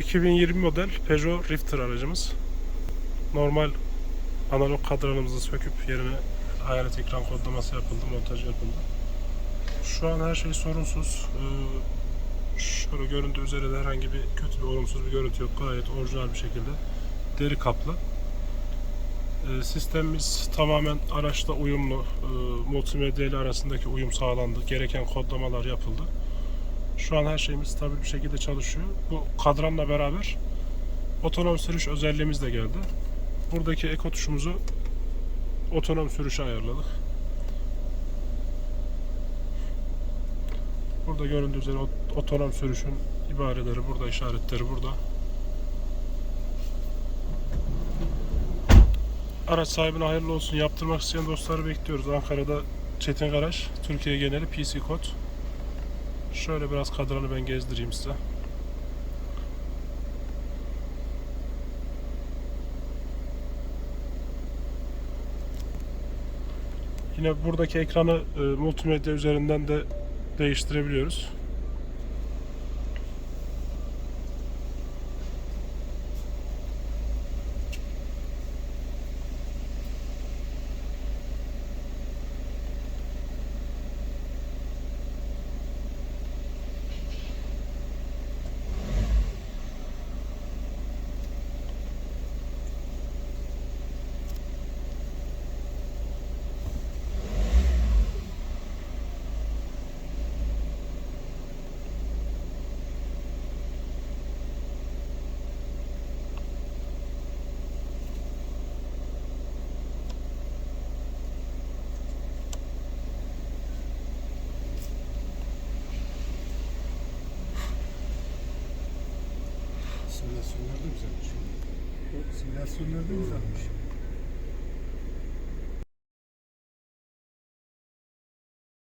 2020 model Peugeot Rifter aracımız. Normal analog kadranımızı söküp yerine hayalet ekran kodlaması yapıldı, montaj yapıldı. Şu an her şey sorunsuz. Ee, şöyle göründüğü üzere de herhangi bir kötü bir olumsuz bir görüntü yok. Gayet orijinal bir şekilde deri kaplı. Ee, sistemimiz tamamen araçla uyumlu. Ee, multimedya ile arasındaki uyum sağlandı. Gereken kodlamalar yapıldı. Şu an her şeyimiz stabil bir şekilde çalışıyor. Bu kadranla beraber otonom sürüş özelliğimiz de geldi. Buradaki eko tuşumuzu otonom sürüşe ayarladık. Burada göründüğü üzere ot- otonom sürüşün ibareleri burada, işaretleri burada. Araç sahibine hayırlı olsun. Yaptırmak isteyen dostları bekliyoruz. Ankara'da Çetin Garaj, Türkiye geneli PC kod. Şöyle biraz kadranı ben gezdireyim size. Yine buradaki ekranı e, multimedya üzerinden de değiştirebiliyoruz. Simülasyonlar da güzelmiş. O simülasyonlar da güzelmiş.